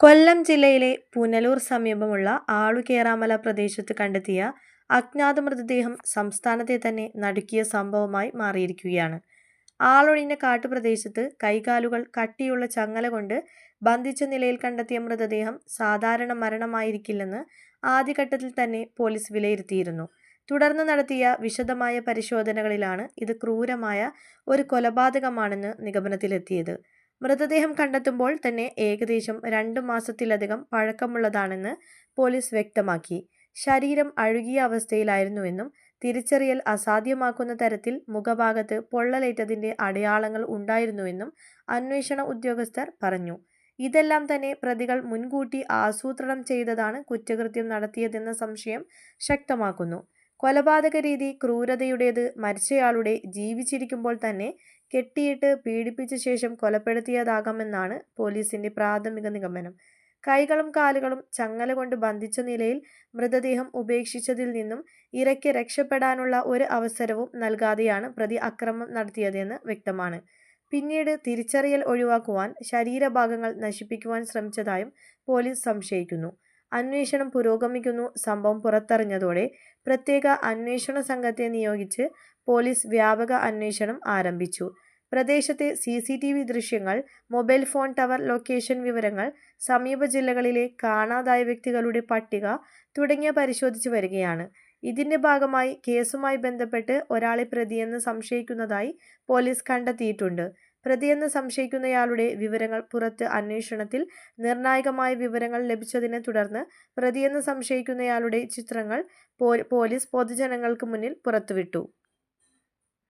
കൊല്ലം ജില്ലയിലെ പുനലൂർ സമീപമുള്ള ആളുകേറാമല പ്രദേശത്ത് കണ്ടെത്തിയ അജ്ഞാത മൃതദേഹം സംസ്ഥാനത്തെ തന്നെ നടുക്കിയ സംഭവമായി മാറിയിരിക്കുകയാണ്. ആളൊഴിഞ്ഞ കാട്ടുപ്രദേശത്ത് കൈകാലുകൾ കട്ടിയുള്ള ചങ്ങല കൊണ്ട് ബന്ധിച്ച നിലയിൽ കണ്ടെത്തിയ മൃതദേഹം സാധാരണ മരണമായിരിക്കില്ലെന്ന് ആദ്യഘട്ടത്തിൽ തന്നെ പോലീസ് വിലയിരുത്തിയിരുന്നു. തുടർന്ന് നടത്തിയ വിശദമായ പരിശോധനകളിലാണ് ഇത് ക്രൂരമായ ഒരു കൊലപാതകമാണെന്ന് നിഗമനത്തിലെത്തിയത്. മൃതദേഹം കണ്ടെത്തുമ്പോൾ തന്നെ ഏകദേശം രണ്ടു മാസത്തിലധികം പഴക്കമുള്ളതാണെന്ന് പോലീസ് വ്യക്തമാക്കി. ശരീരം അഴുകിയ അവസ്ഥയിലായിരുന്നുവെന്നും തിരിച്ചറിയൽ അസാധ്യമാക്കുന്ന തരത്തിൽ മുഖഭാഗത്ത് പൊള്ളലേറ്റതിന്റെ അടയാളങ്ങൾ ഉണ്ടായിരുന്നുവെന്നും അന്വേഷണ ഉദ്യോഗസ്ഥർ പറഞ്ഞു. ഇതെല്ലാം തന്നെ പ്രതികൾ മുൻകൂട്ടി ആസൂത്രണം ചെയ്തതാണ് കുറ്റകൃത്യം നടത്തിയതെന്ന സംശയം ശക്തമാക്കുന്നു. കൊലപാതക രീതി ക്രൂരതയുടേത് മരിച്ചയാളുടെ ജീവിച്ചിരിക്കുമ്പോൾ തന്നെ കെട്ടിയിട്ട് പീഡിപ്പിച്ച ശേഷം കൊലപ്പെടുത്തിയതാകാമെന്നാണ് പോലീസിന്റെ പ്രാഥമിക നിഗമനം. കൈകളും കാലുകളും ചങ്ങല കൊണ്ട് ബന്ധിച്ച നിലയിൽ മൃതദേഹം ഉപേക്ഷിച്ചതിൽ നിന്നും ഇരയ്ക്ക് രക്ഷപ്പെടാനുള്ള ഒരു അവസരവും നൽകാതെയാണ് പ്രതി അക്രമം നടത്തിയതെന്ന് വ്യക്തമാണ്. പിന്നീട് തിരിച്ചറിയൽ ഒഴിവാക്കുവാൻ ശരീരഭാഗങ്ങൾ നശിപ്പിക്കുവാൻ ശ്രമിച്ചതായും പോലീസ് സംശയിക്കുന്നു. അന്വേഷണം പുരോഗമിക്കുന്നു. സംഭവം പുറത്തറിഞ്ഞതോടെ പ്രത്യേക അന്വേഷണ സംഘത്തെ നിയോഗിച്ച് പോലീസ് വ്യാപക അന്വേഷണം ആരംഭിച്ചു. പ്രദേശത്തെ സി സി ടി വി ദൃശ്യങ്ങൾ മൊബൈൽ ഫോൺ ടവർ ലൊക്കേഷൻ വിവരങ്ങൾ സമീപ ജില്ലകളിലെ കാണാതായ വ്യക്തികളുടെ പട്ടിക തുടങ്ങിയ പരിശോധിച്ചു വരികയാണ്. ഇതിന്റെ ഭാഗമായി കേസുമായി ബന്ധപ്പെട്ട് ഒരാളെ പ്രതിയെന്ന് സംശയിക്കുന്നതായി പോലീസ് കണ്ടെത്തിയിട്ടുണ്ട്. പ്രതിയെന്ന് സംശയിക്കുന്നയാളുടെ വിവരങ്ങൾ പുറത്ത് അന്വേഷണത്തിൽ നിർണായകമായ വിവരങ്ങൾ ലഭിച്ചതിനെ തുടർന്ന് പ്രതിയെന്ന് സംശയിക്കുന്നയാളുടെ ചിത്രങ്ങൾ പോലീസ് പൊതുജനങ്ങൾക്ക് മുന്നിൽ പുറത്തുവിട്ടു.